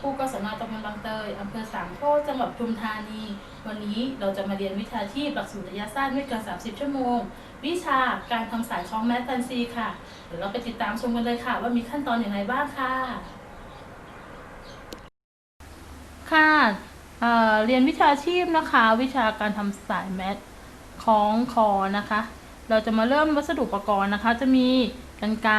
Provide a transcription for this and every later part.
ครูกศนตำบลบางเตยอำเภอสามโคกจังหวัดปทุมธานี วันนี้เราจะมาเรียนวิชาชีพหลักสูตรระยะสั้นไม่เกิน 30 ชั่วโมง วิชาการทำสายคล้องแมสแฟนซีค่ะ เดี๋ยวเราไปติดตามชมกันเลยค่ะ ว่ามีขั้นตอนอย่างไรบ้างค่ะ ค่ะเเรียนวิชาชีพนะคะ วิชาการทำสายแมสคล้องคอนะคะ เราจะมาเริ่มวัสดุอุปกรณ์นะคะ จะมีกรรไกร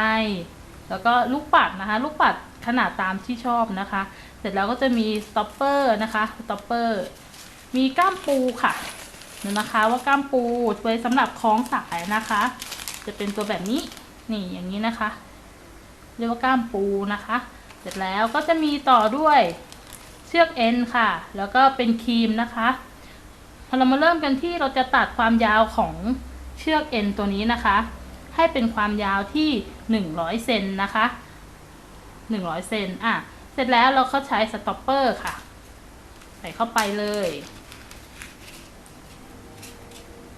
แล้วก็ลูกปัดนะคะ ลูกปัด ขนาดตามที่ชอบนะคะ เสร็จแล้วก็จะมีสต็อปเปอร์นะคะสต็อปเปอร์มีก้ามปูค่ะเห็นนะคะว่าก้ามปูไว้สำหรับคล้องสายนะคะ จะเป็นตัวแบบนี้นี่อย่างนี้นะคะ เรียกว่าก้ามปูนะคะ เสร็จแล้วก็จะมีต่อด้วยเชือกเอ็นค่ะ แล้วก็เป็นครีมนะคะเรามาเริ่มกันที่เราจะตัดความยาวของเชือกเอ็นตัวนี้นะคะ ให้เป็นความยาวที่ 100เซนนะคะ 100 เซนอะ เสร็จแล้วเราก็ใช้สต็อปเปอร์ค่ะ ใส่เข้าไปเลย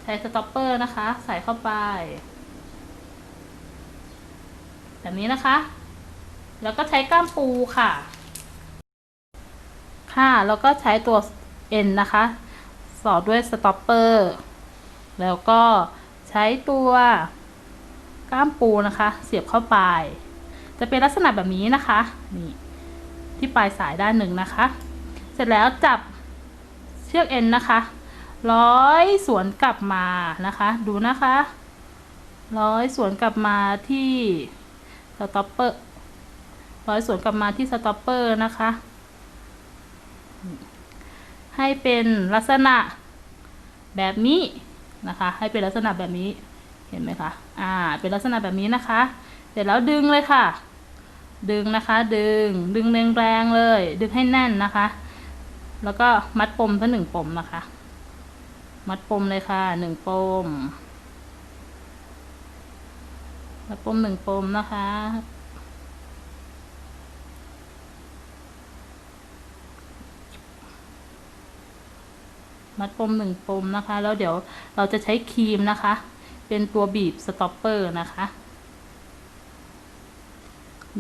ใช้สต็อปเปอร์นะคะ ใส่เข้าไป แบบนี้นะคะ แล้วก็ใช้ก้ามปูค่ะ ค่ะ แล้วก็ใช้ตัว N นะคะ สอดด้วยสต็อปเปอร์ แล้วก็ใช้ตัวก้ามปูนะคะ เสียบเข้าไป จะเป็นลักษณะแบบนี้นะคะนี่ที่ปลายสายด้านหนึ่งนะคะ เสร็จแล้วจับเชือก N นะคะร้อยสวนกลับมานะคะ ดูนะคะร้อยสวนกลับมาที่สต็อปเปอร์ร้อยสวนกลับมาที่สต็อปเปอร์นะคะ ให้เป็นลักษณะแบบนี้นะคะ ให้เป็นลักษณะแบบนี้เห็นไหมคะอ่าเป็นลักษณะแบบนี้นะคะ เสร็จแล้วดึงเลยค่ะ ดึงนะคะ ดึง ดึงแรงๆเลย ดึงให้แน่นนะคะ แล้วก็มัดปมซะหนึ่งปมนะคะ มัดปมเลยค่ะหนึ่งปม มัดปมหนึ่งปมนะคะมัดปมหนึ่งปมนะคะ แล้วเดี๋ยวเราจะใช้ครีมนะคะ เป็นตัวบีบสต็อปเปอร์นะคะ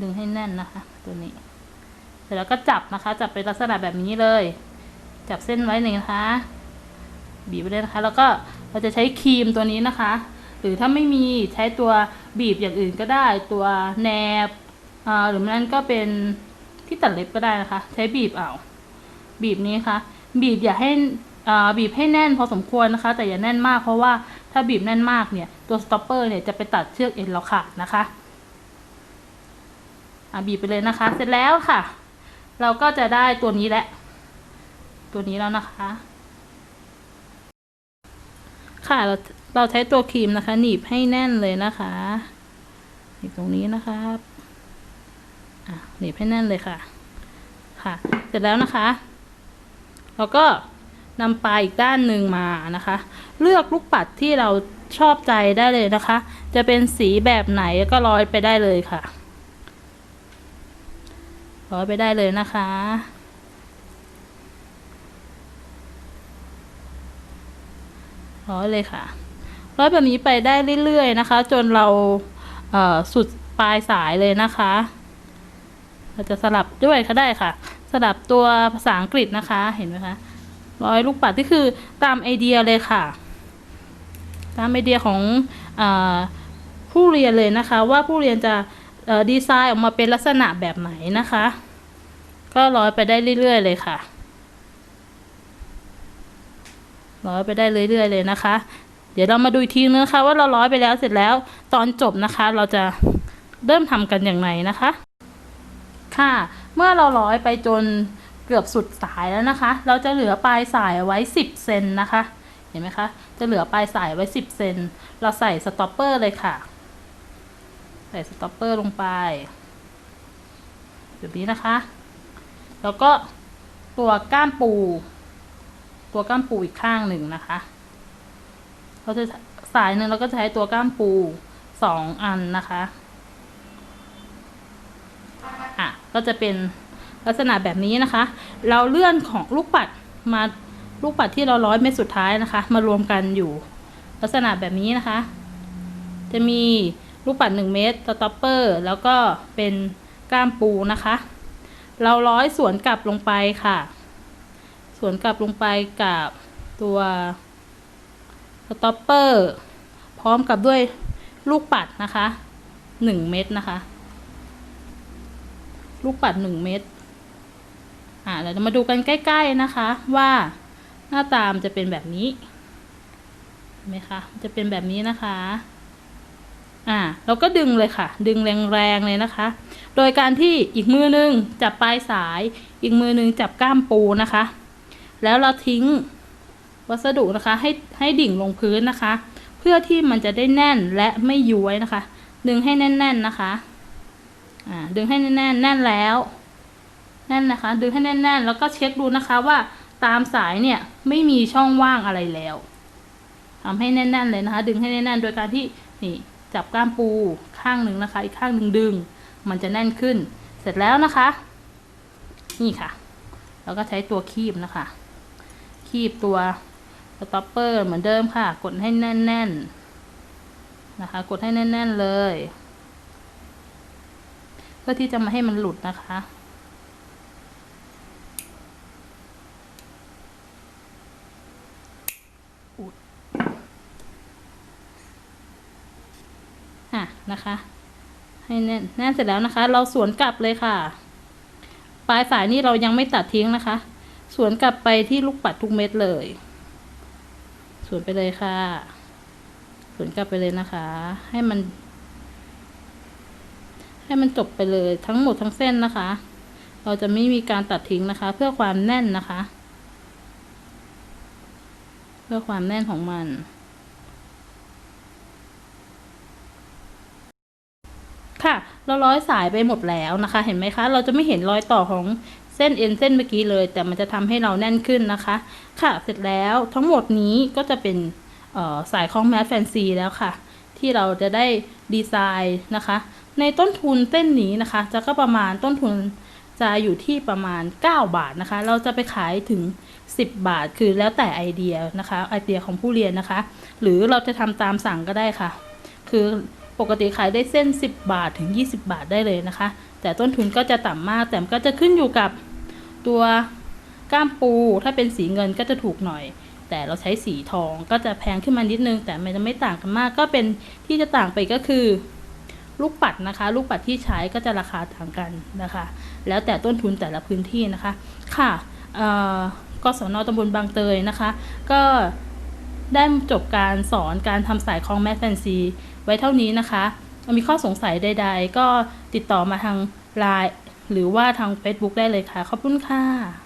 ดึงให้แน่นนะคะ ตัวนี้ เสร็จแล้วก็จับนะคะ จับเป็นลักษณะแบบนี้เลย จับเส้นไว้หนึ่งนะคะ บีบไปเลยนะคะ แล้วก็เราจะใช้ครีมตัวนี้นะคะ หรือถ้าไม่มีใช้ตัวบีบอย่างอื่นก็ได้ ตัวแนบหรือไม่นั้นก็เป็นที่ตัดเล็บก็ได้นะคะ ใช้บีบเอา บีบนี้ค่ะ บีบอย่าให้บีบให้แน่นพอสมควรนะคะ แต่อย่าแน่นมากเพราะว่าถ้าบีบแน่นมากเนี่ย ตัวสต็อปเปอร์เนี่ยจะไปตัดเชือกเอ็นเราขาดนะคะ บีบไปเลยนะคะ เสร็จแล้วค่ะ เราก็จะได้ตัวนี้แหละ ตัวนี้แล้วนะคะ ค่ะเราเราใช้ตัวครีมนะคะ หนีบให้แน่นเลยนะคะหนีบตรงนี้นะคะอะหนีบให้แน่นเลยค่ะ ค่ะ เสร็จแล้วนะคะ เราก็นำปลายอีกด้านหนึ่งมานะคะ เลือกลูกปัดที่เราชอบใจได้เลยนะคะ จะเป็นสีแบบไหนก็ร้อยไปได้เลยค่ะ ร้อยไปได้เลยนะคะ ร้อยเลยค่ะ ร้อยแบบนี้ไปได้เรื่อยๆนะคะ จนเราเสุดปลายสายเลยนะคะ เราจะสลับด้วยก็ได้ค่ะ สลับตัวภาษาอังกฤษนะคะ เห็นไหมคะ ร้อยลูกปัดที่คือตามไอเดียเลยค่ะ ตามไอเดียของอผู้เรียนเลยนะคะ ว่าผู้เรียนจะ ดีไซน์ออกมาเป็นลักษณะแบบไหนนะคะ ก็ร้อยไปได้เรื่อยๆเลยค่ะ ร้อยไปได้เรื่อยๆเลยนะคะ เดี๋ยวเรามาดูอีกทีนึงนะคะว่าเราร้อยไปแล้วเสร็จแล้วตอนจบนะคะ เราจะเริ่มทำกันอย่างไรนะคะ ค่ะ เมื่อเราร้อยไปจนเกือบสุดสายแล้วนะคะ เราจะเหลือปลายสายไว้ 10 เซนนะคะ เห็นไหมคะ จะเหลือปลายสายไว้ 10 เซน เราใส่สต็อปเปอร์เลยค่ะ ส่สต็อปเปอร์ลงไปแบบนี้นะคะ แล้วก็ตัวก้ามปู ตัวก้ามปูอีกข้างหนึ่งนะคะเราจะสายหนึ่งเราก็จะใช้ตัวก้ามปูสองอันนะคะอะก็จะเป็นลักษณะแบบนี้นะคะ เราเลื่อนของลูกปัดมาลูกปัดที่เราร้อยเม็ดสุดท้ายนะคะ มารวมกันอยู่ ลักษณะแบบนี้นะคะ จะมี ลูกปัดหนึ่งเม็ดสต็อปเปอร์แล้วก็เป็นก้ามปูนะคะ เราร้อยสวนกลับลงไปค่ะ สวนกลับลงไปกับตัวสต็อปเปอร์พร้อมกับด้วยลูกปัดนะคะหนึ่งเม็ดนะคะ ลูกปัดหนึ่งเม็ดอ่าเราจะมาดูกันใกล้ ๆนะคะว่าหน้าตามจะเป็นแบบนี้เห็นไหมคะจะเป็นแบบนี้นะคะ อ่าเราก็ดึงเลยค่ะ ดึงแรงๆเลยนะคะ โดยการที่อีกมือหนึงจับปลายสาย อีกมือหนึงจับก้ามปูนะคะ แล้วเราทิ้งวัสดุนะคะ ให้ให้ดิ่งลงพื้นนะคะ เพื่อที่มันจะได้แน่นและไม่ย้วยนะคะ ดึงให้แน่น ๆนะคะอ่าดึงให้แน่นๆแน่นแล้ว แน่นนะคะ ดึงให้แน่น ๆ แล้วก็เช็คดูนะคะว่าตามสายเนี่ยไม่มีช่องว่างอะไรแล้วทำให้แน่น ๆ เลยนะคะ ดึงให้แน่นๆ โดยการที่นี่ จับก้ามปูข้างหนึ่งนะคะ อีกข้างหนึ่งดึง มันจะแน่นขึ้น เสร็จแล้วนะคะ นี่ค่ะ แล้วก็ใช้ตัวคีบนะคะ คีบตัวสต็อปเปอร์เหมือนเดิมค่ะ กดให้แน่นๆนะคะ กดให้แน่น ๆ เลย เพื่อที่จะมาให้มันหลุดนะคะ อุดอะ นะคะ ให้แน่นแน่นเสร็จแล้วนะคะ เราสวนกลับเลยค่ะ ปลายสายนี่เรายังไม่ตัดทิ้งนะคะ สวนกลับไปที่ลูกปัดทุกเม็ดเลย สวนไปเลยค่ะ สวนกลับไปเลยนะคะ ให้มัน ให้มันจบไปเลยทั้งหมดทั้งเส้นนะคะ เราจะไม่มีการตัดทิ้งนะคะ เพื่อความแน่นนะคะ เพื่อความแน่นของมัน ค่ะ เราร้อยสายไปหมดแล้วนะคะ เห็นไหมคะ เราจะไม่เห็นรอยต่อของเส้นเอ็นเส้นเมื่อกี้เลย แต่มันจะทำให้เราแน่นขึ้นนะคะ ค่ะ เสร็จแล้วทั้งหมดนี้ก็จะเป็นสายคล้องแมสแฟนซีแล้วค่ะ ที่เราจะได้ดีไซน์นะคะ ในต้นทุนเส้นนี้นะคะ จะก็ประมาณต้นทุนจะอยู่ที่ประมาณ 9 บาทนะคะ เราจะไปขายถึง 10 บาท คือแล้วแต่ไอเดียนะคะ ไอเดียของผู้เรียนนะคะ หรือเราจะทำตามสั่งก็ได้ค่ะ คือ ปกติขายได้เส้น 10 บาทถึง 20 บาทได้เลยนะคะ แต่ต้นทุนก็จะต่ำมาก แต่ก็จะขึ้นอยู่กับตัวก้ามปูถ้าเป็นสีเงินก็จะถูกหน่อย แต่เราใช้สีทองก็จะแพงขึ้นมานิดนึง แต่มันจะไม่ต่างกันมาก ก็เป็นที่จะต่างไปก็คือ ลูกปัดนะคะ ลูกปัดที่ใช้ก็จะราคาต่างกันนะคะ แล้วแต่ต้นทุนแต่ละพื้นที่นะคะ ค่ะกศนตำบลบางเตยนะคะ ก็ได้จบการสอนการทำสายคล้องแมสแฟนซี ไว้เท่านี้นะคะมีข้อสงสัยใด ๆ ก็ติดต่อมาทางไลน์หรือว่าทาง Facebook ได้เลยค่ะ ขอบคุณค่ะ